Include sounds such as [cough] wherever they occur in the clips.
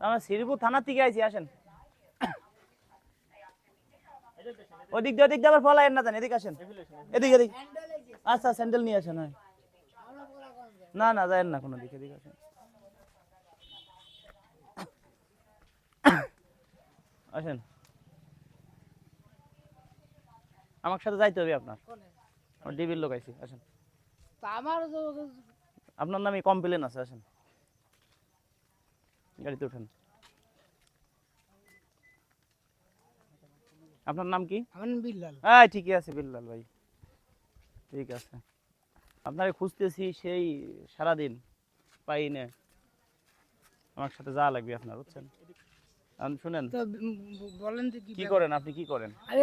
আমরা শ্রীপুর থানার থেকে আইছি আসেন। ওদিক দিয়ে ওদিক দিয়ে আবার ফলাইয়েন না জান এদিকে আসেন। এদিকে এদিকে। আচ্ছা স্যান্ডেল নিয়ে আসেন হ্যাঁ। না না যায়েন না কোনো দিকে এদিকে আসেন। আসেন। আমার সাথে যাইতে হবে আপনার। ডিবির লোক আইছি আসেন। আমার আপনার নামে কমপ্লেন আছে আসেন। গাড়িতে উঠেন আপনার নাম কি? বিল্লাল। হ্যাঁ ঠিকই আছে বিল্লাল ভাই। ঠিক আছে। আপনাকে খুঁজতেছি সেই সারাদিন পাই না আমার সাথে যা লাগবে আপনার বুঝছেন? শুনেন। বলেন কি করেন আপনি কি করেন? আরে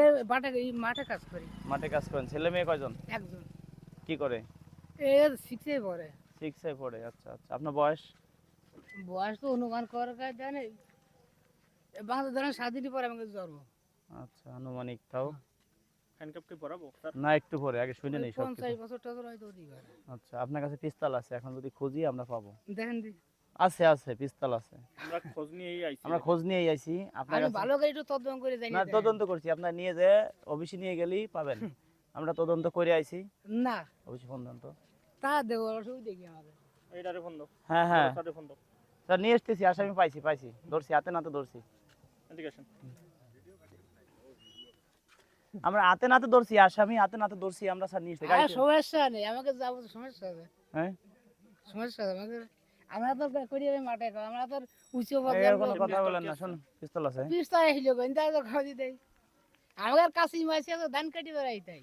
মাঠে কাজ করি। মাঠে কাজ করেন। ছেলে মেয়ে কয়জন? একজন। কি করে? এ শিখতে পড়ে। সিক্সে পড়ে আচ্ছা আচ্ছা। আপনার বয়স? বয়স তো অনুমান করার জানে। বাংলা ধরেন পরে আমাকে জ্বর আচ্ছা আনুমানিক তাও। হ্যান্ডকাপ কি পরাবো? স্যার? না একটু পরে আগে শুনে নেই সব বছর টছর হয়তো আচ্ছা আপনার কাছে পিস্তল আছে এখন যদি খুঁজি আমরা পাবো। দেখেন দি। আছে আছে পিস্তল আছে। আমরা খোঁজ নিয়েই আইছি। আমরা খোঁজ নিয়েই আইছি আপনার আমি ভালো করে একটু তদন্ত করে জানি না তদন্ত করছি আপনার নিয়ে যে অফিসে নিয়ে গেলেই পাবেন। আমরা তদন্ত করে আইছি। না। অফিসে ফোন দেন তো। তা দেবো অসুবিধা কি আমাদের এইটারে ফোন দাও। হ্যাঁ হ্যাঁ। ফোন দাও। স্যার নিয়ে এসতেছি আসামি পাইছি পাইছি। ধরছি হাতে নাতে ধরছি। আমরা হাতে নাতে ধরছি আসামি হাতে নাতে ধরছি আমরা স্যার নিয়ে এসছি সমস্যা নেই আমাকে যাব সমস্যা আছে। হ্যাঁ? সমস্যা আছে আমাকে আমরা তো করি আমি মাঠে আমরা তো উঁচু এর কোনো কথা বলেন না শোন পিস্তল আছে। পিস্তা আসলো কেন তাই তো খাওয়া দিতে আমার কাছে মাছি আছে ধান কাটি বেড়াই তাই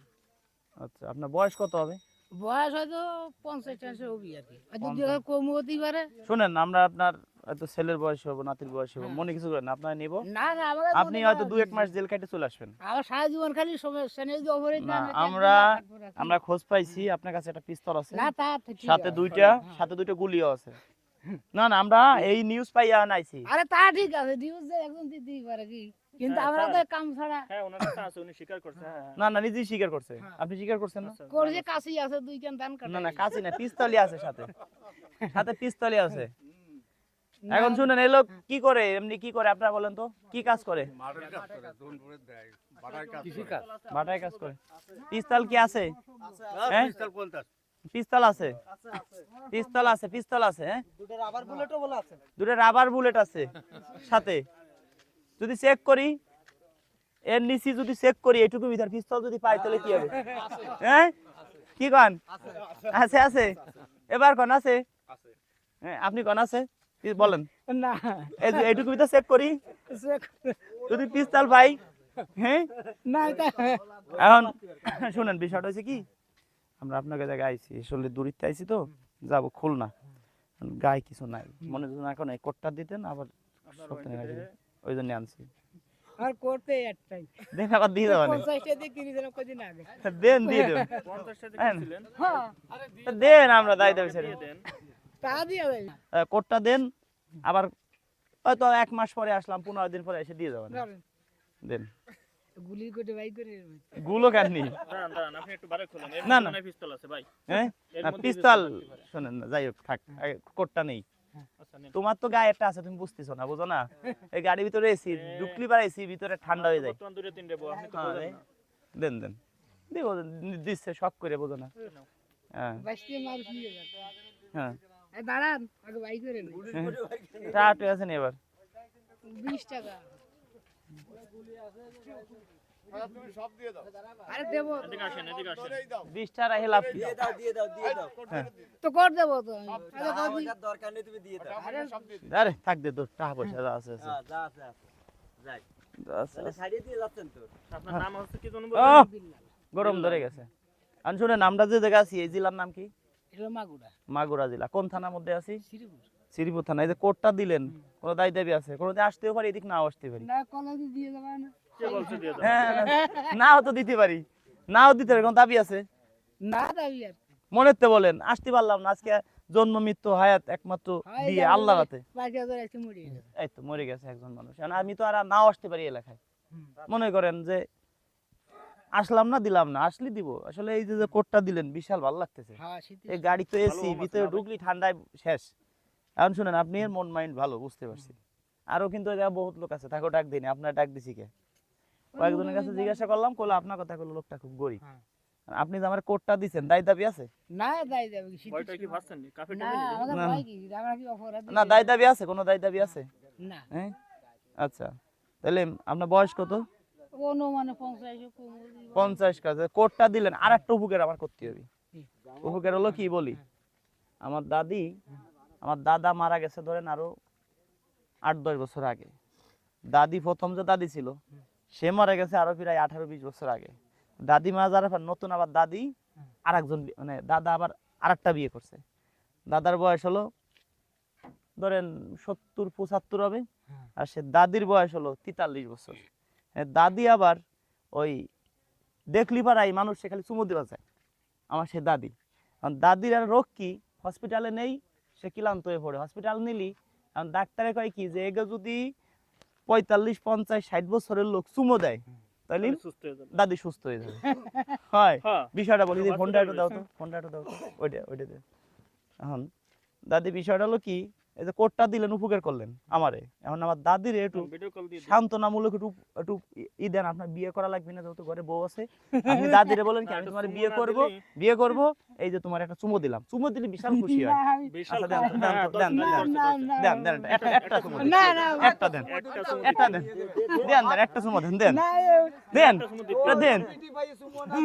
আচ্ছা আপনার বয়স কত হবে? বয়স হয়তো পঞ্চাশ হবি আর কি। হয়তো দু হাজার কম হতেই পারে। শুনেন আমরা আপনার হয়তো ছেলের বয়স হব নাতির বয়স হব মনে কিছু করেন? আপনার নিব? না না আপনি হয়তো এক মাস জেল কাটে চলে আসবেন। আমার সারা জীবন খালি সমস্যা নেই অপরাধ না, আমরা- আমরা খোঁজ পাইছি আপনার কাছে একটা পিস্তল আছে। না তা সাথে দুইটা সাথে দুইটা গুলিও আছে। না না আমরা এই নিউজ পাইয়া আনাইছি। আরে তা ঠিক আছে নিউজ একজন দিতেই পারে কি? কিন্তু হ্যাঁ, আমরা তো কাম ছাড়া হ্যাঁ ওনার কাছে আছে উনি স্বীকার করছে হ্যাঁ হ্যাঁ। না না নিজেই স্বীকার করছে। আপনি স্বীকার করছেন না? আচ্ছা, করছে কাছেই আছে দুই কেন ধান কাটা না না কাছে না পিস্তলই আছে সাথে। সাথে পিস্তলই আছে। এখন শুনেন এই লোক কি করে এমনি কি করে আপনারা বলেন তো? কি কাজ করে? বাটায় কাজ করে পিস্তল কি আছে? পিস্তল আছে। পিস্তল আছে পিস্তল আছে হ্যাঁ? দুটো রাবার বুলেট আছে সাথে। যদি চেক করি এর নিচে যদি চেক করি এটুকু ভিতর পিস্তল যদি পাই তাহলে কি হবে? হ্যাঁ? কি কন? আছে আছে। এবার কন আছে? হ্যাঁ আপনি কন আছে? বলেন? না। এইটুকু ভিতর চেক করি। যদি পিস্তল পাই হ্যাঁ? না এখন শুনেন বিষয়টা হচ্ছে কি? আমরা আপনাকে জায়গায় আইছি আসলে দূরিতে আইছি তো যাব খুলনা। গায়ে কিছু নাই। মনে না এখন এই কোটটা দিতেন আবার সপ্তাহে ওই জন্য আনছি। আর করতে একটাই দেন আবার দিয়ে দেবেন পঞ্চাশটা দিয়ে কিনে কদিন আগে। দেন দিয়ে দেবেন। পঞ্চাশটা হ্যাঁ। হ্যাঁ। দেন আমরা দায় দেবে দিয়ে তা দিয়ে দেয় কোটটা দেন আবার হয়তো এক মাস পরে আসলাম পনেরো দিন পরে এসে দিয়ে যাবেন দেন। গুলি করে বাই করে গুলো কেন নি দাঁড়ান দাঁড়ান আপনি একটু বারে খুলেন। না, না। পিস্তল আছে ভাই। হ্যাঁ? এর না, মধ্যে পিস্তল থাকতে শোনেন না যাই হোক থাক। কোটটা নেই। তোমার তো গায়ে একটা আছে তুমি বুঝতেছো না বুঝো না? এই গাড়ির ভিতরে এসি ঢুকলি পারে এসি ভিতরে ঠান্ডা হয়ে যায়। হ্যাঁ। দেন। দেন দেখো দিচ্ছে শখ করে বোঝো না। হ্যাঁ। হ্যাঁ। দাঁড়ান আগে বাই করে নি। টাটু আছে নি এবার? বিশ টাকা। আরে দেবো তো। এদিকে আসেন এদিকে আসেন। বিশ টাকা হেলাপ কি তো কর দেবো তো। আমি। আরে কদি দরকার নেই তুমি দিয়ে দাও। আরে আরে থাক দে তোর টাকা পয়সা আছে আছে। যা আছে আছে। যাই। যা আছে তাহলে আছে। ছাড়িয়ে দিয়ে যাচ্ছেন তো। আপনার নাম হচ্ছে কি জানো আহ, বলবেন গরম ধরে গেছে। আমি শুনে নামটা যে জায়গা আছি এই জেলার নাম কি? মাগুরা। মাগুরা জেলা। কোন থানার মধ্যে আছি? শ্রীপুর। শ্রীপুর থানা। এই যে কোর্টটা দিলেন কোনো দায় দাবি আছে? কোনো দিন আসতেও পারি এদিক নাও আসতে পারি। না দিয়ে না। হ্যাঁ নাও তো দিতে পারি। নাও দিতে পারি কোনো দাবি আছে? না দাবি আর মনের তো বলেন আসতে পারলাম না। আজকে জন্ম মৃত্যু হায়াত একমাত্র দিয়ে আল্লাহ রাতে এই তো মরে গেছে একজন মানুষ। আমি তো আর নাও আসতে পারি এলাকায়। মনে করেন যে আসলাম না দিলাম না আসলে দিব। আসলে এই যে যে কোটটা দিলেন বিশাল ভালো লাগতেছে। হ্যাঁ এই গাড়ি তো এসি ভিতরে? ঢুকলি ঠান্ডায় শেষ। এখন শুনেন আপনি এর মন মাইন্ড ভালো বুঝতে পারছি। আরও কিন্তু বহুত লোক আছে। তাকেও ডাক দিনি। আপনার ডাক দিছি কে? কয়েকজনের কাছে জিজ্ঞাসা করলাম কইলো আপনার কথা কইলো লোকটা খুব গরিব। হ্যাঁ। আপনি যে আমার কোটটা দিছেন দায় দাবি আছে? না দাই যাবে কি শীত কি ভাবছেন নি। কাফে না? আমাদের না। ভয় কি? আমরা কি অপরাধ না দায় দাবি আছে কোনো দায় দাবি আছে? না। হ্যাঁ? আচ্ছা। তাহলে আপনার বয়স কত? কোনো মানে পঞ্চাশ কোমর পঞ্চাশ কাছে কোটটা দিলেন আর একটা উপকার আমার করতে হবে। উপকার হলো কি বলি? আমার দাদি আমার দাদা মারা গেছে ধরেন আরও আট দশ বছর আগে। দাদি প্রথম যে দাদি ছিল সে মারা গেছে আরও প্রায় আঠারো বিশ বছর আগে। দাদি মারা যাওয়ার পর নতুন আবার দাদি আর একজন মানে দাদা আবার আর একটা বিয়ে করছে। দাদার বয়স হলো ধরেন সত্তর পঁচাত্তর হবে। আর সে দাদির বয়স হলো তেতাল্লিশ বছর। দাদি আবার ওই দেখলি পাড়াই মানুষ সে খালি চুমু দেওয়া যায় আমার সে দাদি। কারণ দাদির আর রোগ কি? হসপিটালে নেই সে ক্লান্ত হয়ে পড়ে। হসপিটাল নিলি কারণ ডাক্তারে কয় কি যে এগে যদি পঁয়তাল্লিশ পঞ্চাশ ষাট বছরের লোক চুমো দেয়। তাহলে দাদি সুস্থ হয়ে যাবে। হয়। হ্যাঁ। বিষয়টা বলি ফোনটা একটু দাও তো ফোনটা একটু দাও তো। ওইটা ওইটা দে। এখন দাদি বিষয়টা হলো কি এই যে কোটটা দিলেন উপকার করলেন আমারে। এখন আমার দাদির একটু সান্ত্বনামূলক একটু একটু ই- দেন আপনার বিয়ে করা লাগবে না যেহেতু ঘরে বউ আছে। আপনি দাদিরে বলেন কি আমি তোমার বিয়ে করব বিয়ে করব এই যে তোমার একটা চুমো দিলাম। চুমো দিলে বিশাল [laughs] খুশি হয়। বিশাল আচ্ছা, দেন। দেন হ্যাঁ, একটা চুমো দেন। না না একটা দেন একটা দেন। দেন। দেন একটা চুমো দেন দেন। দেন চুমু দেন।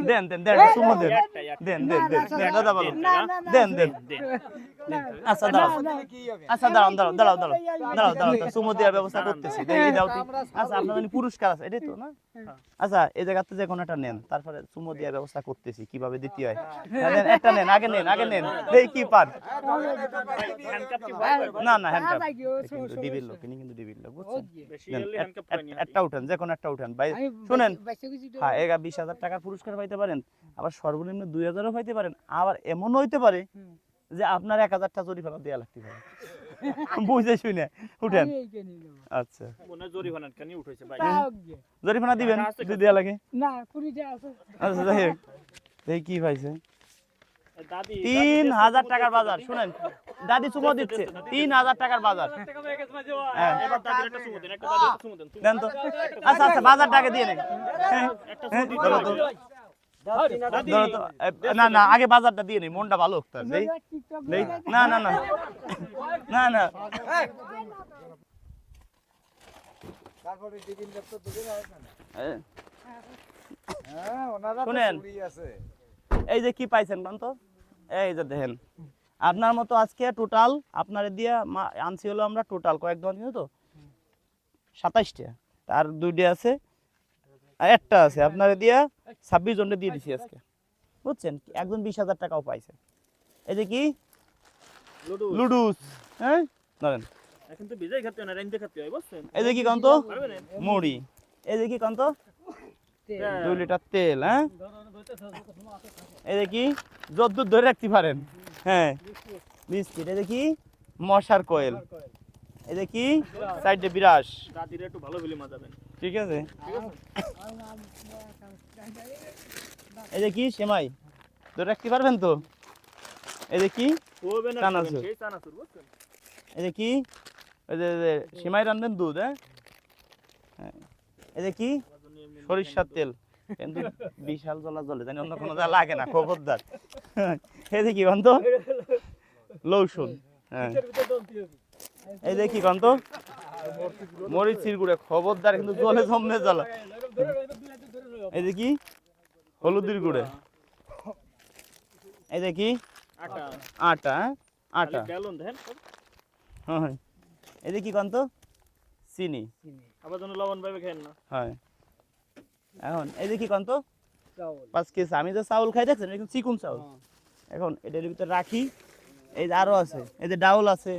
দেন দেন। দেন একটা চুমো দেন। দেন দেন দেন দেন দাদা বলো দেন দেন। আচ্ছা দাঁড়াও। আচ্ছা দাঁড়াও দাঁড়াও দাঁড়াও দাঁড়াও দাঁড়াও দাঁড়াও দাঁড়াও সুমো দেওয়ার ব্যবস্থা করতেছি। দেখি দাও আচ্ছা আপনার পুরস্কার আছে এটাই তো না? আচ্ছা এই জায়গাতে যে কোনো একটা নেন তারপরে চুমো দেওয়ার ব্যবস্থা করতেছি কীভাবে দিতে হয় হ্যাঁ, নেন, একটা নেন আগে নেন আগে নেন। দেখি কি পান? না না হ্যান্ডকাপ কিন্তু ডিবির লোক ইনি কিন্তু ডিবির লোক বুঝছেন? একটা উঠেন যে কোনো একটা উঠেন। ভাই শুনেন। হ্যাঁ এগা বিশ হাজার টাকার পুরস্কার পাইতে পারেন আবার সর্বনিম্ন দুই হাজারও পাইতে পারেন আবার এমনও হইতে পারে যে আপনার এক হাজার টাকা জরিমানা দেওয়া লাগতে পারে। বুঝে শুনে উঠেন। আচ্ছা। গে। দিবেন টাকা যদি দেওয়া লাগে? না আচ্ছা যাই হোক। দেখি কি পাইছে? তিন হাজার টাকার বাজার শুনেন। দাদি চুমো দিচ্ছে। তিন হাজার টাকার বাজার। হ্যাঁ। এবার দাদির একটা চুমু দেন তো। আচ্ছা আচ্ছা বাজারটাকে দিয়ে নেন। হ্যাঁ, হ্যাঁ, না না আগে বাজারটা দিয়ে নেই মনটা ভালো হোক না না না। না না। শুনেন। এই যে কি পাইছেন বলেন তো? এই যে দেখেন আপনার মতো আজকে টোটাল আপনার দিয়ে আনছি হলো আমরা টোটাল কয়েক দোকান কিনো তো? সাতাইশটা। তার দুইটা আছে একটা আছে আপনার দিয়া ছাব্বিশ জনকে দিয়ে দিছি আজকে। বুঝছেন? একজন বিশ হাজার টাকাও পাইছে। এই যে কি? লুডুস। হ্যাঁ? ধরেন। এখন তো ভিজাই খেতে না রেঞ্জে খেতে হয় বুঝছেন? এই যে কি কন্ত? মুড়ি। এই যে কি কন্ত। দুই লিটার তেল হ্যাঁ? এই কি যদ্দূর ধরে রাখতে পারেন। হ্যাঁ। বিস্কিট এই কি মশার কোয়েল। এই কি সাইডে বিরাস দাদির একটু ভালো বিলি মাজাবেন ঠিক আছে? এই কি সেমাই। ধরে রাখতে পারবেন তো? এই কি চানাচুর। খাবেন, সেই চানাচুর বুঝছেন? এই কি ওই যে সেমাই রান্ধবেন দুধ হ্যাঁ? হ্যাঁ। এই কি সরিষার তেল। কিন্তু বিশাল জ্বলা জ্বলে জানি অন্য কোনো যা লাগে না খবরদার। [laughs] এই দেখি কন্ত লৌসুন হ্যাঁ। এই দেখি কন্ত মরিচ চিরগুড়ে খবরদার কিন্তু জলে জমে জ্বলা এই দেখি হলুদের গুঁড়ে। এই দেখি আটা। আটা হ্যাঁ? হ্যাঁ হ্যাঁ। এই দেখি কন্ত চিনি। আবার লবণ পাইবে খেয়েন না। হয়। এখন এই দেখি কন্ত চাউল। পাঁচ কেজি আমি যে চাউল খাই দেখছেন একদম চিকুন চাউল এখন এটার ভিতরে রাখি এই যে আরও আছে এই যে ডাউল আছে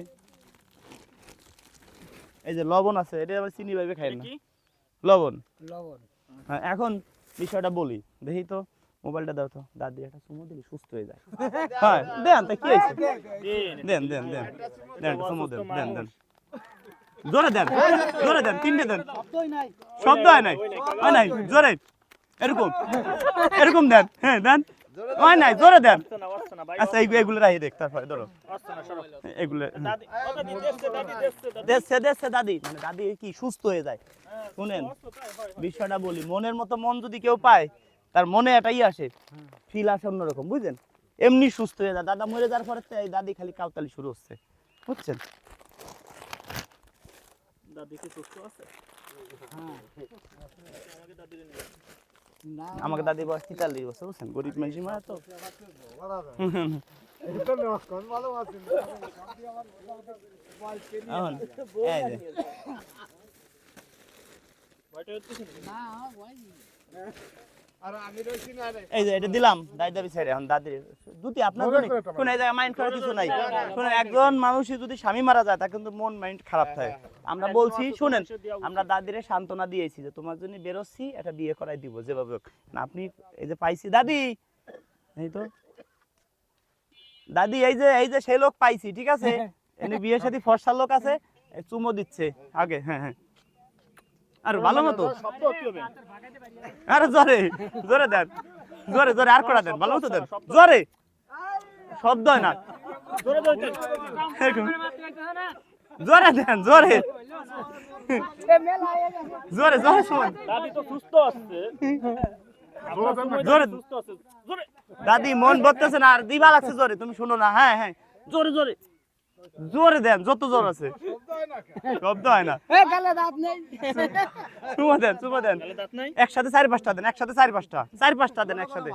এই যে লবণ আছে এটা আবার চিনি ভাবে খাই না লবণ লবণ হ্যাঁ এখন বিষয়টা বলি দেখি তো মোবাইলটা দাও তো দাদি একটা চুমো দিলে সুস্থ হয়ে যায় হ্যাঁ দেন তা কি হয়েছে দেন দেন দেন দেন চুমো দেন দেন দেন জোরে দেন জোরে দেন, তিনটে দেন। শব্দ হয় নাই হয় নাই, জোরে, এরকম এরকম দেন হ্যাঁ দেন নাই, জোরে দেন। আচ্ছা এগুলো রাখি দেখ, তারপরে ধরো। এগুলো দাদি মানে দাদি কি সুস্থ হয়ে যায়। শুনেন, বিষয়টা বলি, মনের মতো মন যদি কেউ পায়, তার মনে এটাই আসে ফিল আসে অন্যরকম, বুঝলেন? এমনি সুস্থ হয়ে যায়। দাদা মরে যাওয়ার পরে দাদি খালি কাউতালি শুরু হচ্ছে, বুঝছেন? আছে? আমাকে দাদি বয়স তেতাল্লিশ বছর, বুঝছেন? গরিব মানুষই মারা তো আপনার মাইন্ড করার কিছু নাই। একজন মানুষই যদি স্বামী মারা যায়, তার কিন্তু মন মাইন্ড খারাপ থাকে। আমরা বলছি শুনেন আমরা দাদিরে সান্ত্বনা দিয়েছি যে তোমার জন্য বেরোচ্ছি এটা বিয়ে করাই দিব যেভাবে আপনি এই যে পাইছি দাদি! এই তো। দাদি এই যে এই যে সেই লোক পাইছি ঠিক আছে? এনে বিয়ের সাথে ফর্সার লোক আছে চুমো দিচ্ছে আগে হ্যাঁ হ্যাঁ। আর ভালো মতো? আরে জোরে জোরে দেন জোরে জোরে আর করা দেন ভালো মতো দেন। জোরে! শব্দ হয় না। জোরে দেন। জোরে। জোরে। জোরে জোরে শোন দাদি তো সুস্থ আছে। জোরে। জোরে। দাদি মন বলতেছে না আর দিবা লাগছে জোরে। তুমি শুনো না হ্যাঁ হ্যাঁ। জোরে জোরে। জোরে দেন যত জোর আছে। শব্দ হয় না। এ গালে দাঁত নেই। চুমা দেন চুমা দেন। তাহলে দাঁত নাই? একসাথে চারি পাঁচটা দেন একসাথে চারি পাঁচটা। চারি পাঁচটা দেন একসাথে।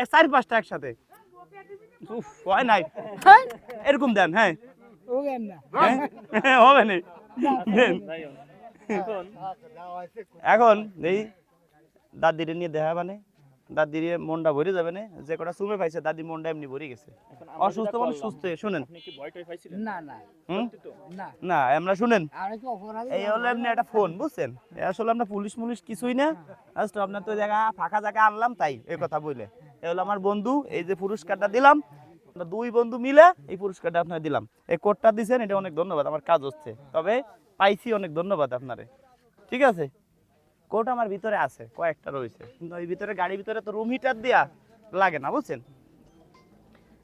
এ, চারি পাঁচটা একসাথে। হয় নাই। হ্যাঁ? এরকম দেন হ্যাঁ, হবে না। এখন এখন এই দাদির নিয়ে দেখা মানে দাদির মনটা ভরে যাবে না যে কটা সুমে পাইছে দাদি মনটা এমনি ভরে গেছে। অসুস্থ মানুষ সুস্থ শুনেন। না আমরা শুনেন। এই হলো এমনি একটা ফোন বুঝছেন? আসলে আমরা পুলিশ মুলিশ কিছুই না। জাস্ট আপনার তো জায়গা ফাঁকা জায়গা আনলাম তাই এই কথা বলে। এ হলো আমার বন্ধু এই যে পুরস্কারটা দিলাম দুই বন্ধু মিলে এই পুরস্কারটা আপনার দিলাম। এই কোডটা দিছেন, এটা অনেক ধন্যবাদ, আমার কাজ হচ্ছে। তবে পাইছি অনেক ধন্যবাদ আপনারে। ঠিক আছে? কোট আমার ভিতরে আছে, কয়েকটা রয়েছে। কিন্তু ওই ভিতরে, গাড়ির ভিতরে তো রুম হিটার দেওয়া লাগে না, বুঝছেন?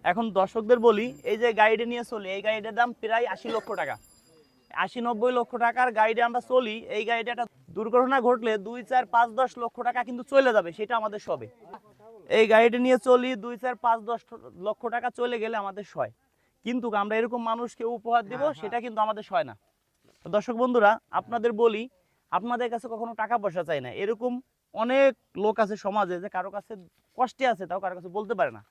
এখন দর্শকদের বলি, এই যে গাড়িটা নিয়ে চলি, এই গাড়িটার দাম প্রায় আশি লক্ষ টাকা। আশি নব্বই লক্ষ টাকার গাড়িটা আমরা চলি, এই গাড়িটা একটা দুর্ঘটনা ঘটলে দুই চার পাঁচ দশ লক্ষ টাকা কিন্তু চলে যাবে সেটা আমাদের সবে। এই গাড়িটা নিয়ে চলি দুই চার পাঁচ দশ লক্ষ টাকা চলে গেলে আমাদের সয়। কিন্তু আমরা এরকম মানুষকে উপহার দেব সেটা কিন্তু আমাদের সয় না। দর্শক বন্ধুরা আপনাদের বলি আপনাদের কাছে কখনো টাকা পয়সা চাই না। এরকম অনেক লোক আছে সমাজে যে কারও কাছে কষ্টে আছে তাও কারও কাছে বলতে পারে না।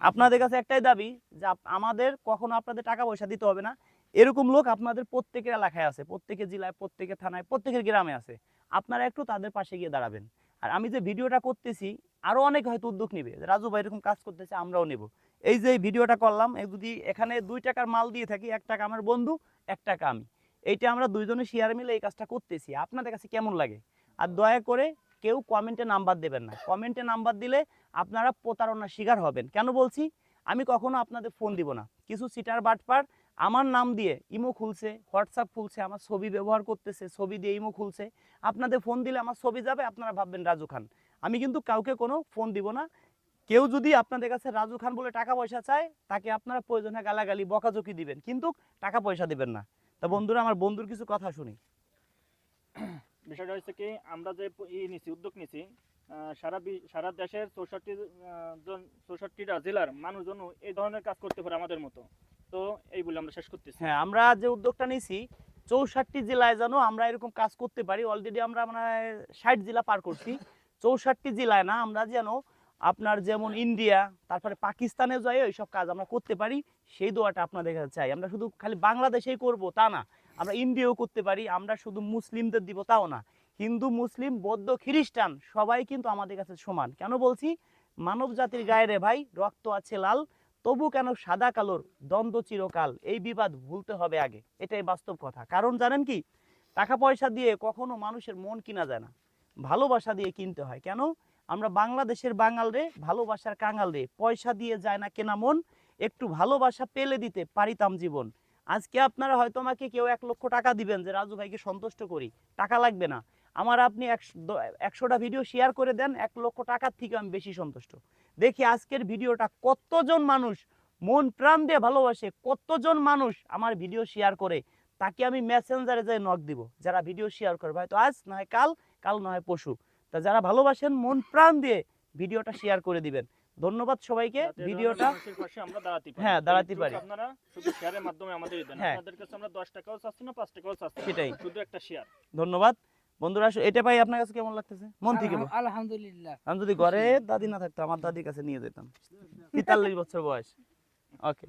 আপনাদের কাছে একটাই দাবি যে আমাদের কখনো আপনাদের টাকা পয়সা দিতে হবে না। এরকম লোক আপনাদের প্রত্যেকের এলাকায় আছে, প্রত্যেকের জেলায়, প্রত্যেকের থানায়, প্রত্যেকের গ্রামে আছে। আপনারা একটু তাদের পাশে গিয়ে দাঁড়াবেন। আর আমি যে ভিডিওটা করতেছি আরও অনেক হয়তো উদ্যোগ নেবে। রাজু ভাই, এরকম কাজ করতেছে, আমরাও নেব। এই যে ভিডিওটা করলাম যদি এখানে দুই টাকার মাল দিয়ে থাকি, এক টাকা আমার বন্ধু, এক টাকা আমি। এইটা আমরা দুইজনে শেয়ার মিলে এই কাজটা করতেছি। আপনাদের কাছে কেমন লাগে? আর দয়া করে কেউ কমেন্টে নাম্বার দেবেন না। কমেন্টে নাম্বার দিলে আপনারা প্রতারণার শিকার হবেন। কেন বলছি? আমি কখনো আপনাদের ফোন দিব না। কিছু সিটার বাটপার আমার নাম দিয়ে ইমো খুলছে, হোয়াটসঅ্যাপ খুলছে, আমার ছবি ব্যবহার করতেছে, ছবি দিয়ে ইমো খুলছে। আপনাদের ফোন দিলে আমার ছবি যাবে, আপনারা ভাববেন রাজু খান। আমি কিন্তু কাউকে কোনো ফোন দিব না। কেউ যদি আপনাদের কাছে রাজু খান বলে টাকা পয়সা চায়, তাকে আপনারা প্রয়োজনে গালাগালি, বকাঝকি দিবেন। কিন্তু টাকা পয়সা দিবেন না। তা বন্ধুরা, আমার বন্ধুর কিছু কথা শুনি। [coughs] বিষয়টা হচ্ছে কি, আমরা যে ই নিছি, উদ্যোগ নিছি সারা সারা দেশের চৌষট্টি জন চৌষট্টিটা জেলার মানুষজন এই ধরনের কাজ করতে পারে আমাদের মতো। তো এই বলে আমরা শেষ করতেছি। হ্যাঁ আমরা যে উদ্যোগটা নিয়েছি, চৌষট্টি জেলায় যেন আমরা এরকম কাজ করতে পারি অলরেডি আমরা মানে ষাট জেলা পার করছি। চৌষট্টি জেলায় না, আমরা যেন আপনার যেমন ইন্ডিয়া, তারপরে পাকিস্তানে যাই এইসব কাজ আমরা করতে পারি। সেই দোয়াটা আপনাদের কাছে চাই। আমরা শুধু খালি বাংলাদেশেই করব, তা না। আমরা ইন্ডিয়াও করতে পারি, আমরা শুধু মুসলিমদের দিব, তাও না। হিন্দু, মুসলিম, বৌদ্ধ, খ্রিস্টান, সবাই কিন্তু আমাদের কাছে সমান। কেন বলছি? মানব জাতির গায়ে রে ভাই, রক্ত আছে লাল। তবু কেন সাদা কালোর দ্বন্দ্ব চিরকাল? এই বিবাদ ভুলতে হবে আগে। এটাই বাস্তব কথা। কারণ জানেন কি? টাকা পয়সা দিয়ে কখনো মানুষের মন কিনা যায় না। ভালোবাসা দিয়ে কিনতে হয়। কেন? আমরা বাংলাদেশের বাঙাল রে, ভালোবাসার কাঙাল রে। পয়সা দিয়ে যায় না কেনা মন, একটু ভালোবাসা পেলে দিতে পারিতাম জীবন। আজকে আপনারা হয়তো আমাকে কেউ এক লক্ষ টাকা দিবেন যে, রাজু ভাইকে সন্তুষ্ট করি। টাকা লাগবে না। আমার আপনি একশোটা ভিডিও শেয়ার করে দেন এক লক্ষ টাকার থেকে আমি বেশি সন্তুষ্ট। দেখি আজকের ভিডিওটা কতজন মানুষ মন প্রাণ দিয়ে ভালোবাসে কতজন মানুষ আমার ভিডিও শেয়ার করে তাকে আমি মেসেঞ্জারে যাই নক দিব যারা ভিডিও শেয়ার করবে হয়তো আজ না হয় কাল কাল না হয় পশু তা যারা ভালোবাসেন মন প্রাণ দিয়ে ভিডিওটা শেয়ার করে দিবেন। ধন্যবাদ সবাইকে ভিডিওটা হ্যাঁ, দাঁড়াতে পারি। আপনারা শুধু শেয়ারের মাধ্যমে আমাদের হ্যাঁ। আপনাদের কাছে আমরা 10 টাকাও চাচ্ছি না 5 টাকাও চাচ্ছি সেটাই। শুধু একটা শেয়ার ধন্যবাদ। বন্ধুরা আসো- এটা পাই আপনার কাছে কেমন লাগতেছে? মন থেকে আলহামদুলিল্লাহ। আমি যদি ঘরে দাদি না থাকতো আমার দাদির কাছে নিয়ে যেতাম। [laughs] তেতাল্লিশ বছর বয়স। ওকে